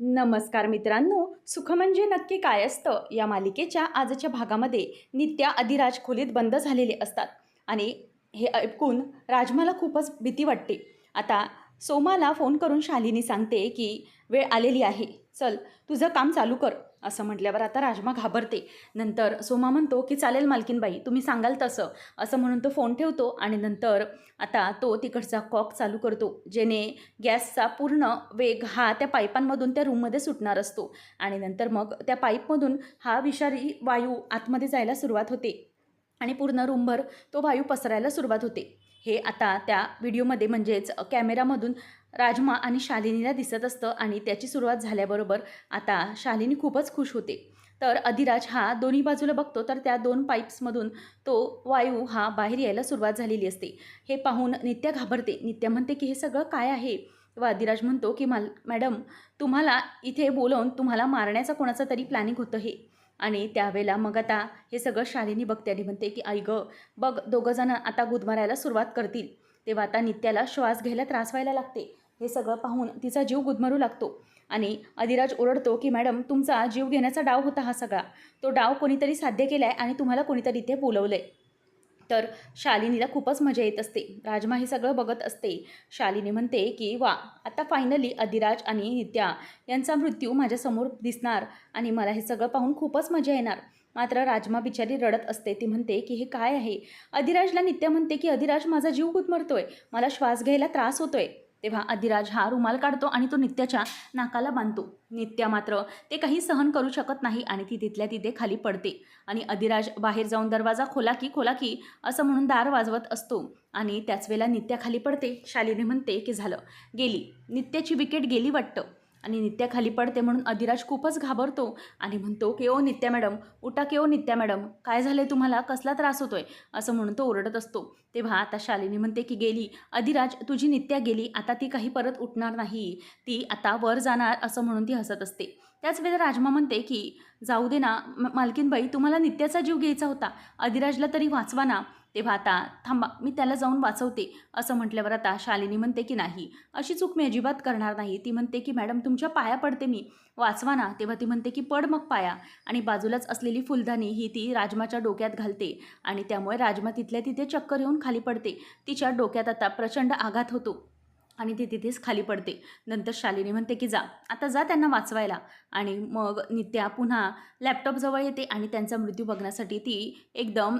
नमस्कार मित्रांनो सुख म्हणजे नक्की काय असतं? या मालिकेच्या आजच्या भागामध्ये नित्या अधिराज खोलीत बंद झालेले असतात. आणि हे ऐकून राजमाला खूपच भीती वाटते. आता सोमाला फोन करून शालिनी सांगते की वेळ आलेली आहे. चल तुझं काम चालू कर. असं म्हटल्यावर आता राजमा घाबरते. नंतर सोमा म्हणतो की चालेल मालकीनबाई तुम्ही सांगाल तसं. असं म्हणून तो फोन ठेवतो आणि नंतर आता तो तिकडचा कॉक चालू करतो जेणे गॅसचा पूर्ण वेग हा त्या पाईपांमधून त्या रूममध्ये सुटणार असतो आणि नंतर मग त्या पाईपमधून हा विषारी वायू आतमध्ये जायला सुरुवात होते आणि पूर्ण रूमभर तो वायू पसरायला सुरुवात होते. हे आता त्या व्हिडिओमध्ये म्हणजेच कॅमेरामधून राजमा आणि शालिनीला दिसत असतं आणि त्याची सुरुवात झाल्याबरोबर आता शालिनी खूपच खुश होते. तर अधिराज हा दोन्ही बाजूला बघतो तर त्या दोन पाईप्समधून तो वायू हा बाहेर यायला सुरुवात झालेली असते. हे पाहून नित्या घाबरते. नित्या म्हणते की हे सगळं काय आहे? तेव्हा अधिराज म्हणतो की माल मॅडम तुम्हाला इथे बोलवून तुम्हाला मारण्याचा कोणाचं तरी प्लॅनिंग होतं हे. आणि त्यावेळेला मग आता हे सगळं शालिनी बघते आणि म्हणते की आई गं बघ दोघंजणं आता गुदमारायला सुरुवात करतील. तेव्हा आता नित्याला श्वास घ्यायला त्रास व्हायला लागते. हे सगळं पाहून तिचा जीव गुदमरू लागतो. आणि अधिराज ओरडतो की मॅडम तुमचा जीव घेण्याचा डाव होता हा सगळा. तो डाव कोणीतरी साध्य केला आहे आणि तुम्हाला कोणीतरी इथे बोलवलं आहे तर शालिनीला खूपच मजा येत असते. राजमा हे सगळं बघत असते. शालिनी म्हणते की वा आता फायनली अधिराज आणि नित्या यांचा मृत्यू माझ्यासमोर दिसणार आणि मला हे सगळं पाहून खूपच मजा येणार. मात्र राजमा बिचारी रडत असते. ती म्हणते की हे काय आहे? अधिराजला नित्या म्हणते की अधिराज माझा जीव गुदमरतोय. मला श्वास घ्यायला त्रास होतोय. तेव्हा अधिराज हा रुमाल काढतो आणि तो नित्याच्या नाकाला बांधतो. नित्या मात्र ते काही सहन करू शकत नाही आणि ती तिथल्या तिथे खाली पडते. आणि अधिराज बाहेर जाऊन दरवाजा खोला की खोला की असं म्हणून दार वाजवत असतो. आणि त्याच वेळेला नित्या खाली पडते. शालीने म्हणते की झालं. गेली. नित्याची विकेट गेली वाटतं. आणि नित्या खाली पडते म्हणून अधिराज खूपच घाबरतो. आणि म्हणतो की ओ नित्या मॅडम उठा की ओ नित्या मॅडम काय झालंय तुम्हाला? कसला त्रास होतोय? असं म्हणून तो ओरडत असतो. तेव्हा आता शालिनी म्हणते की गेली. अधिराज तुझी नित्या गेली. आता ती काही परत उठणार नाही. ती आता वर जाणार असं म्हणून ती हसत असते. त्याच वेळेला राजमा म्हणते की जाऊ दे ना म- मालकीनबाई तुम्हाला नित्याचा जीव घ्यायचा होता. अधिराजला तरी वाचवा ना. तेव्हा आता थांबा मी त्याला जाऊन वाचवते असं म्हटल्यावर आता शालिनी म्हणते की नाही अशी चूक मी अजिबात करणार नाही. ती म्हणते की मॅडम तुमच्या पाया पडते मी. वाचवा ना. तेव्हा ती म्हणते की पड मग पाया. आणि बाजूलाच असलेली फुलदाणी ही ती राजमाच्या डोक्यात घालते. आणि त्यामुळे राजमा तिथल्या तिथे चक्कर येऊन खाली पडते. तिच्या डोक्यात आता प्रचंड आघात होतो. आणि ती तिथेच खाली पडते. नंतर शालिनी म्हणते की जा आता जा त्यांना वाचवायला. आणि मग नित्या पुन्हा लॅपटॉपजवळ येते आणि त्यांचा मृत्यू बघण्यासाठी ती एकदम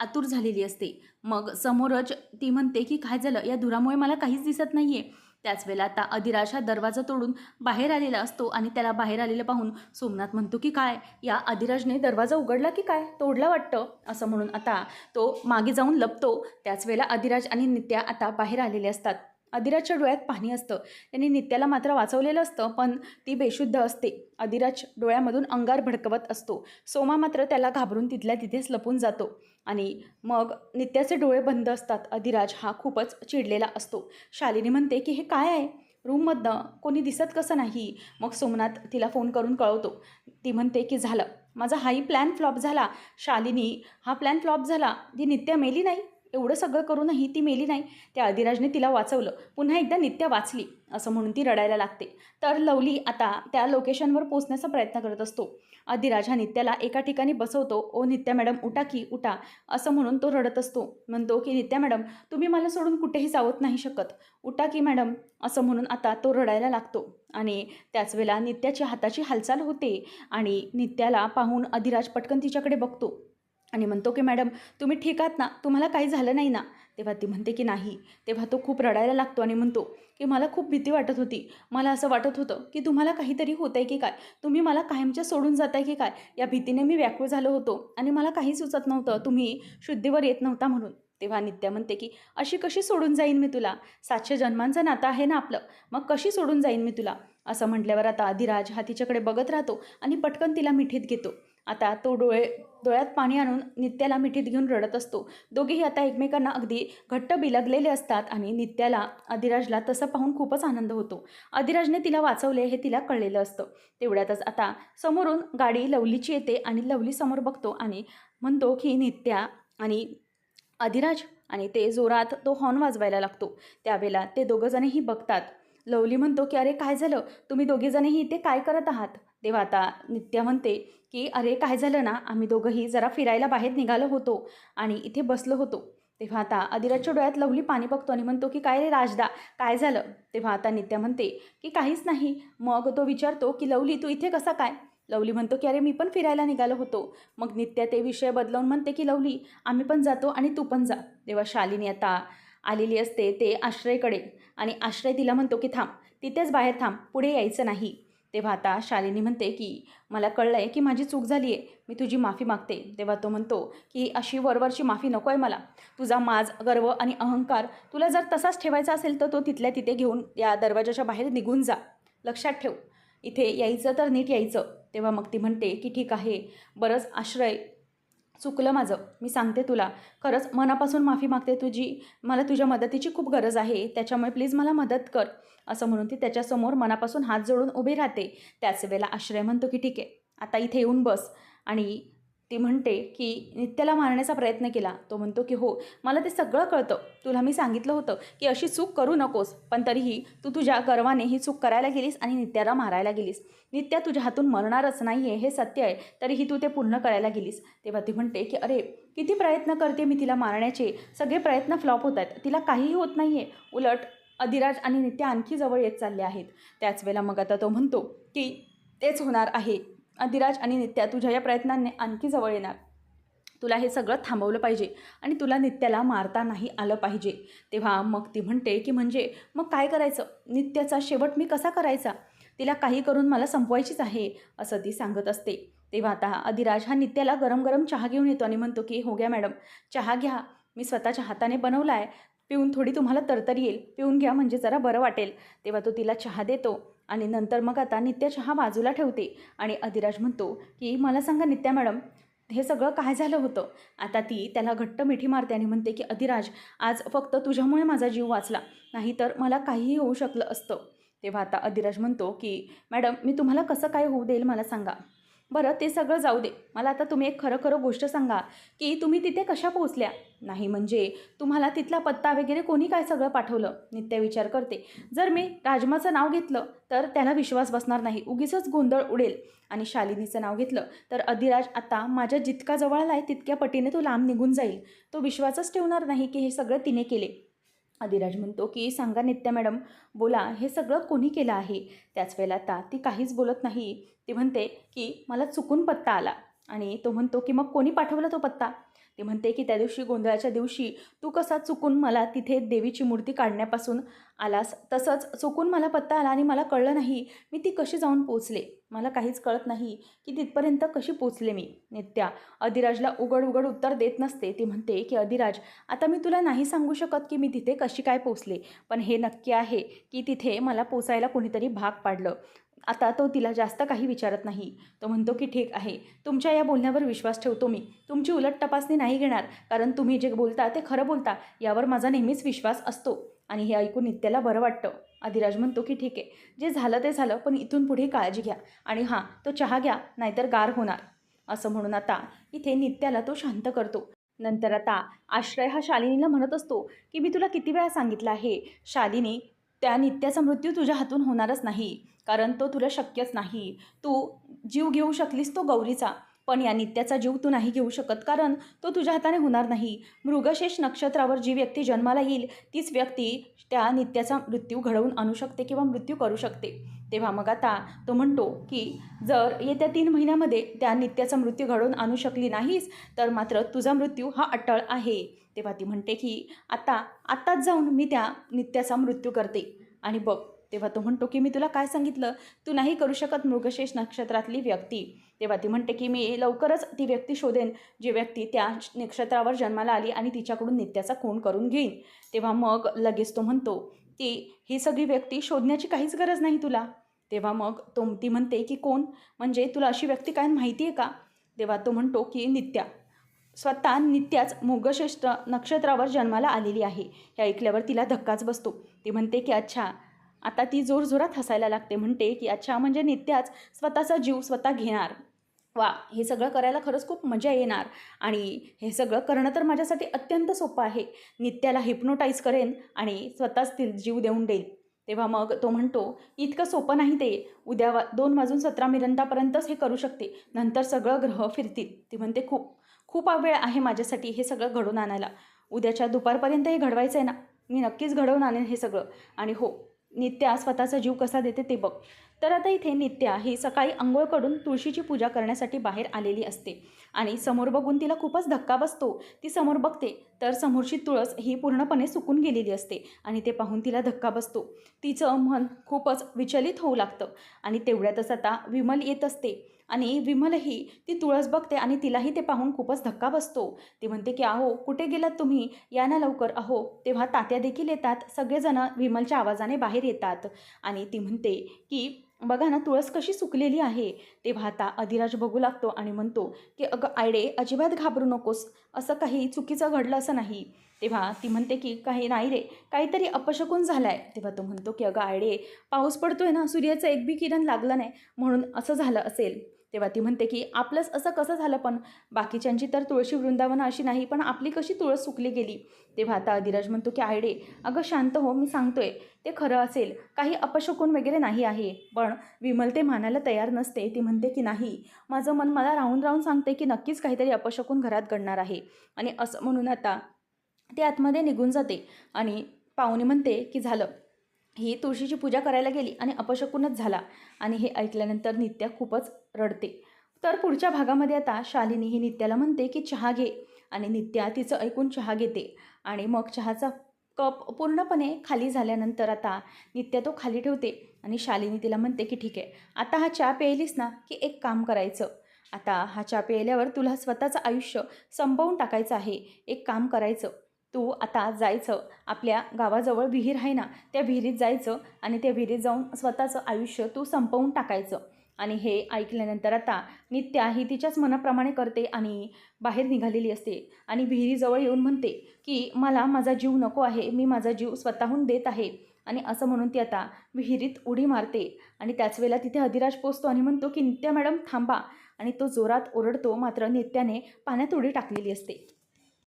आतुर झालेली असते. मग समोरच ती म्हणते की काय झालं? या धुरामुळे मला काहीच दिसत नाही आहे त्याच वेळेला आता अधिराज हा दरवाजा तोडून बाहेर आलेला असतो आणि त्याला बाहेर आलेलं पाहून सोमनाथ म्हणतो की काय? या अधिराजने दरवाजा उघडला की काय? तोडला वाटतं? असं म्हणून आता तो मागे जाऊन लपतो. त्याच वेळेला अधिराज आणि नित्या आता बाहेर आलेले असतात. अधिराजच्या डोळ्यात पाणी असतं. त्यांनी नित्याला मात्र वाचवलेलं असतं पण ती बेशुद्ध असते. अधिराज डोळ्यामधून अंगार भडकवत असतो. सोमा मात्र त्याला घाबरून तिथल्या तिथेच लपून जातो. आणि मग नित्याचे डोळे बंद असतात. अधिराज हा खूपच चिडलेला असतो. शालिनी म्हणते की हे काय आहे? रूममधनं कोणी दिसत कसं नाही? मग सोमनाथ तिला फोन करून कळवतो. ती म्हणते की झालं. माझा हाही प्लॅन फ्लॉप झाला. शालिनी हा प्लॅन फ्लॉप झाला. ती नित्या मेली नाही? एवढं सगळं करूनही ती मेली नाही. त्या अधिराजने तिला वाचवलं. पुन्हा एकदा नित्या वाचली असं म्हणून ती रडायला लागते. तर लवली आता त्या लोकेशनवर पोचण्याचा प्रयत्न करत असतो. अधिराज हा नित्याला एका ठिकाणी बसवतो. ओ नित्या मॅडम उठा की उठा असं म्हणून तो रडत असतो. म्हणतो की नित्या मॅडम तुम्ही मला सोडून कुठेही जावत नाही शकत. उठा की मॅडम असं म्हणून आता तो रडायला लागतो. आणि त्याच वेळेला नित्याची हाताची हालचाल होते आणि नित्याला पाहून अधिराज पटकन तिच्याकडे बघतो. आणि म्हणतो की मॅडम तुम्ही ठीक आहात ना? तुम्हाला काही झालं नाही ना? तेव्हा ती म्हणते की नाही. तेव्हा तो खूप रडायला लागतो आणि म्हणतो की मला खूप भीती वाटत होती. मला असं वाटत होतं की तुम्हाला काहीतरी होतं आहे की काय? तुम्ही मला कायमच्या सोडून जाताय की काय? या भीतीने मी व्याकुळ झालो होतो आणि मला काही सुचत नव्हतं. तुम्ही शुद्धीवर येत नव्हता म्हणून. तेव्हा नित्या म्हणते की अशी कशी सोडून जाईन मी तुला? सातशे जन्मांचं नातं आहे ना आपलं? मग कशी सोडून जाईन मी तुला? असं म्हटल्यावर आता अधिराज हा तिच्याकडे बघत राहतो आणि पटकन तिला मिठीत घेतो. आता तो डोळे डोळ्यात पाणी आणून नित्याला मिठीत घेऊन रडत असतो. दोघेही आता एकमेकांना अगदी घट्ट बिलगलेले असतात आणि नित्याला अधिराजला तसं पाहून खूपच आनंद होतो. अधिराजने तिला वाचवले हे तिला कळलेलं असतं. तेवढ्यातच आता समोरून गाडी लवलीची येते आणि लवली समोर बघतो आणि म्हणतो की नित्या आणि अधिराज आणि ते जोरात तो हॉर्न वाजवायला लागतो. त्यावेळेला ते दोघंजणही बघतात. लवली म्हणतो की अरे काय झालं? तुम्ही दोघेजणही इथे काय करत आहात? तेव्हा आता नित्या म्हणते की अरे काय झालं ना? आम्ही दोघंही जरा फिरायला बाहेर निघालो होतो आणि इथे बसलो होतो. तेव्हा आता अधिराजच्या डोळ्यात लवली पाणी बघतो आणि म्हणतो की काय रे राजदा काय झालं? तेव्हा आता नित्या म्हणते की काहीच नाही. मग तो विचारतो की लवली तू इथे कसा काय? लवली म्हणतो की अरे मी पण फिरायला निघालो होतो. मग नित्या ते विषय बदलवून म्हणते की लवली आम्ही पण जातो आणि तू पण जा. तेव्हा शालिनी आता आलेली असते ते आश्रयकडे आणि आश्रय तिला म्हणतो की थांब तिथेच बाहेर थांब पुढे यायचं नाही. तेव्हा आता शालिनी म्हणते की मला कळलं आहे की माझी चूक झाली आहे मी तुझी माफी मागते. तेव्हा तो म्हणतो की अशी वरवरची माफी नको आहे मला. तुझा माज गर्व आणि अहंकार तुला जर तसाच ठेवायचा असेल तर तो तिथल्या तिथे घेऊन या दरवाजाच्या बाहेर निघून जा. लक्षात ठेव. इथे यायचं तर नीट यायचं. तेव्हा मग ती म्हणते की ठीक आहे. बरंच आश्रय चुकलं माझं. मी सांगते तुला. खरंच मनापासून माफी मागते तुझी. मला तुझ्या मदतीची खूप गरज आहे. त्याच्यामुळे प्लीज मला मदत कर. असं म्हणून ती त्याच्यासमोर मनापासून हात जोडून उभे राहते. त्याच वेळेला आश्रय म्हणतो की ठीक आहे. आता इथे येऊन बस. आणि ती म्हणते की नित्याला मारण्याचा प्रयत्न केला. तो म्हणतो की हो मला ते सगळं कळतं. तुला मी सांगितलं होतं की अशी चूक करू नकोस पण तरीही तू तुझ्या गर्वाने ही चूक करायला गेलीस आणि नित्याला मारायला गेलीस. नित्या तुझ्या हातून मरणारच नाही आहे हे सत्य आहे. तरीही तू ते पूर्ण करायला गेलीस. तेव्हा ती म्हणते की अरे किती प्रयत्न करते मी तिला मारण्याचे. सगळे प्रयत्न फ्लॉप होत आहेत. तिला काहीही होत नाही आहे उलट अधिराज आणि नित्या आणखी जवळ येत चालले आहेत. त्याच वेळेला मग आता तो म्हणतो की तेच होणार आहे. अधिराज आणि नित्या तुझ्या या प्रयत्नांनी आणखी जवळ येणार. तुला हे सगळं थांबवलं पाहिजे आणि तुला नित्याला मारता नाही आलं पाहिजे. तेव्हा मग ती म्हणते की म्हणजे मग काय करायचं? नित्याचा शेवट मी कसा करायचा? तिला काही करून मला संपवायचीच आहे असं ती सांगत असते. तेव्हा आता अधिराज हा नित्याला गरम गरम चहा घेऊन येतो आणि म्हणतो की हो घ्या मॅडम चहा घ्या. मी स्वतःच्या हाताने बनवला आहे पिऊन थोडी तुम्हाला तरतरी येईल. पिऊन घ्या म्हणजे जरा बरं वाटेल. तेव्हा तो तिला चहा देतो. आणि नंतर मग आता नित्या चहा बाजूला ठेवते. आणि अधिराज म्हणतो की मला सांगा नित्या मॅडम हे सगळं काय झालं होतं? आता ती त्याला घट्ट मिठी मारते आणि म्हणते की अधिराज आज फक्त तुझ्यामुळे माझा जीव वाचला. नाहीतर मला काहीही होऊ शकलं असतं. तेव्हा आता अधिराज म्हणतो की मॅडम मी तुम्हाला कसं काय होऊ देईल मला सांगा. बरं ते सगळं जाऊ दे. मला आता तुम्ही एक खरं खरं गोष्ट सांगा की तुम्ही तिथे कशा पोहोचल्या? नाही म्हणजे तुम्हाला तिथला पत्ता वगैरे कोणी काय सगळं पाठवलं? नित्य विचार करते. जर मी राजमाचं नाव घेतलं तर त्याला विश्वास बसणार नाही. उगीचच गोंधळ उडेल. आणि शालिनीचं नाव घेतलं तर अधिराज आता माझ्या जितका जवळ आला आहे तितक्या पटीने तो लांब निघून जाईल. तो विश्वासच ठेवणार नाही की हे सगळं तिने केले. अधिराज म्हणतो की सांगा नित्या मॅडम बोला हे सगळं कोणी केलं आहे? त्याच वेळेला आता ती काहीच बोलत नाही. ती म्हणते की मला चुकून पत्ता आला. आणि तो म्हणतो की मग कोणी पाठवला तो पत्ता? ती म्हणते की त्या दिवशी गोंधळाच्या दिवशी तू कसा चुकून मला तिथे देवीची मूर्ती काढण्यापासून आलास? तसंच चुकून मला पत्ता आला आणि मला कळलं नाही. मी ती कशी जाऊन पोचले मला काहीच कळत नाही की तिथपर्यंत कशी पोचले मी. नित्या अधिराजला उघड उघड उत्तर देत नसते. ती म्हणते की अधिराज आता मी तुला नाही सांगू शकत की मी तिथे कशी काय पोचले पण हे नक्की आहे की तिथे मला पोचायला कोणीतरी भाग पाडलं. आता तो तिला जास्त काही विचारत नाही. तो म्हणतो की ठीक आहे. तुमच्या या बोलण्यावर विश्वास ठेवतो मी. तुमची उलट तपासणी नाही घेणार. कारण तुम्ही जे बोलता ते खरं बोलता. यावर माझा नेहमीच विश्वास असतो. आणि हे ऐकून नित्याला बरं वाटतं. अधिराज म्हणतो की ठीक आहे. जे झालं ते झालं पण इथून पुढे काळजी घ्या. आणि हां तो चहा घ्या नाहीतर गार होणार. असं म्हणून आता इथे नित्याला तो शांत करतो. नंतर आता आश्रय हा शालिनीला म्हणत असतो की मी तुला किती वेळा सांगितलं आहे? शालिनी त्या नित्याचा मृत्यू तुझ्या हातून होणारच नाही कारण तो तुला शक्यच नाही. तू जीव घेऊ शकलीस तो गौरीचा. पण या नित्याचा जीव तू नाही घेऊ शकत कारण तो तुझ्या हाताने होणार नाही. मृगशेष नक्षत्रावर जी व्यक्ती जन्माला येईल तीच व्यक्ती त्या नित्याचा मृत्यू घडवून आणू शकते किंवा मृत्यू करू शकते. तेव्हा मग आता तो म्हणतो की जर येत्या तीन महिन्यामध्ये त्या नित्याचा मृत्यू घडवून आणू शकली नाहीस तर मात्र तुझा मृत्यू हा अटळ आहे. तेव्हा ती म्हणते की आता आत्ताच जाऊन मी त्या नित्याचा मृत्यू करते. आणि बघ तेव्हा तो म्हणतो की मी तुला काय सांगितलं? तू नाही करू शकत मृगशेष नक्षत्रातली व्यक्ती. तेव्हा ती म्हणते की मी लवकरच ती व्यक्ती शोधेन जी व्यक्ती त्या नक्षत्रावर जन्माला आली आणि तिच्याकडून नित्याचा खून करून घेईन. तेव्हा मग लगेच तो म्हणतो की ही सगळी व्यक्ती शोधण्याची काहीच गरज नाही तुला. तेव्हा मग तो ती म्हणते की कोण? म्हणजे तुला अशी व्यक्ती काय माहिती आहे का? तेव्हा तो म्हणतो की नित्या. स्वतः नित्याच मृगश्रेष्ठ नक्षत्रावर जन्माला आलेली आहे. हे ऐकल्यावर तिला धक्काच बसतो. ती म्हणते की अच्छा. आता ती जोरजोरात हसायला लागते म्हणते की अच्छा म्हणजे नित्याच स्वतःचा जीव स्वतः घेणार. वा हे सगळं करायला खरंच खूप मजा येणार. आणि हे सगळं करणं तर माझ्यासाठी अत्यंत सोपं आहे. नित्याला हिप्नोटाईज करेन आणि स्वतःच ती जीव देऊन देईल. तेव्हा मग तो म्हणतो इतकं सोपं नाही ते. उद्या वा दोन वाजून सतरा मिनिटापर्यंतच हे करू शकते. नंतर सगळं ग्रह फिरतील. ती म्हणते खूप खूप वेळ आहे माझ्यासाठी हे सगळं घडवून आणायला. उद्याच्या दुपारपर्यंत हे घडवायचं आहे ना? मी नक्कीच घडवून आणेन हे सगळं. आणि हो नित्या स्वतःचा जीव कसा देते ते बघ. तर आता इथे नित्या ही सकाळी आंघोळ करून तुळशीची पूजा करण्यासाठी बाहेर आलेली असते. आणि समोर बघून तिला खूपच धक्का बसतो. ती समोर बघते तर समोरची तुळस ही पूर्णपणे सुकून गेलेली असते आणि ते पाहून तिला धक्का बसतो. तिचं मन खूपच विचलित होऊ लागतं आणि तेवढ्यातच आता विमल येत असते. आणि विमलही ती तुळस बघते आणि तिलाही ते पाहून खूपच धक्का बसतो. ती म्हणते की अहो कुठे गेलात तुम्ही? या ना लवकर. अहो तेव्हा तात्या देखील येतात. सगळेजण विमलच्या आवाजाने बाहेर येतात. आणि ती म्हणते की बघा ना तुळस कशी सुकलेली आहे. तेव्हा आता अधिराज बघू लागतो आणि म्हणतो की अगं आयडे अजिबात घाबरू नकोस. असं काही चुकीचं घडलं असं नाही. तेव्हा ती म्हणते की काही नाही रे काहीतरी अपशकून झालं आहे तेव्हा तो म्हणतो की अगं आयडे पाऊस पडतोय ना सूर्याचं एक बी किरण लागलं नाही म्हणून असं झालं असेल. तेव्हा ती म्हणते की आपलंच असं कसं झालं पण? बाकीच्यांची तर तुळशी वृंदावनं अशी नाही पण आपली कशी तुळस सुकली गेली? तेव्हा आता अधिराज म्हणतो की आयडे अगं शांत हो मी सांगतोय ते खरं असेल काही अपशकून वगैरे नाही आहे पण विमल ते मानायला तयार नसते. ती म्हणते की नाही माझं मन मला राहून राहून सांगते की नक्कीच काहीतरी अपशकून घरात घडणार आहे. आणि असं म्हणून आता ते आतमध्ये निघून जाते. आणि पाहुणे म्हणते की झालं. ही तुळशीची पूजा करायला गेली आणि अपशकूनच झाला. आणि हे ऐकल्यानंतर नित्या खूपच रडते. तर पुढच्या भागामध्ये आता शालिनी ही नित्याला म्हणते की चहा घे. आणि नित्या तिचं ऐकून चहा घेते. आणि मग चहाचा कप पूर्णपणे खाली झाल्यानंतर आता नित्या तो खाली ठेवते. आणि शालिनी तिला म्हणते की ठीक आहे. आता हा चहा प्यायलीस ना की एक काम करायचं. आता हा चहा प्यायल्यावर तुला स्वतःचं आयुष्य संपवून टाकायचं आहे. एक काम करायचं. तू आता जायचं. आपल्या गावाजवळ विहीर आहे ना त्या विहिरीत जायचं आणि त्या विहिरीत जाऊन स्वतःचं आयुष्य तू संपवून टाकायचं. आणि हे ऐकल्यानंतर आता नित्याही तिच्याच मनाप्रमाणे करते आणि बाहेर निघालेली असते. आणि विहिरीजवळ येऊन म्हणते की मला माझा जीव नको आहे. मी माझा जीव स्वतःहून देत आहे. आणि असं म्हणून ती आता विहिरीत उडी मारते. आणि त्याच वेळेला तिथे अधिराज पोचतो आणि म्हणतो की नित्या मॅडम थांबा. आणि तो जोरात ओरडतो. मात्र नित्याने पाण्यात उडी टाकलेली असते.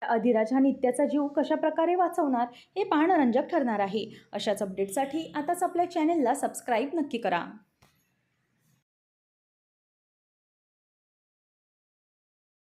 अधिराज हा नित्याचा जीव कशाप्रकारे वाचवणार? हे पाहणं रंजक ठरणार आहे. अशाच अपडेटसाठी आताच आपल्या चॅनेलला सबस्क्राईब नक्की करा.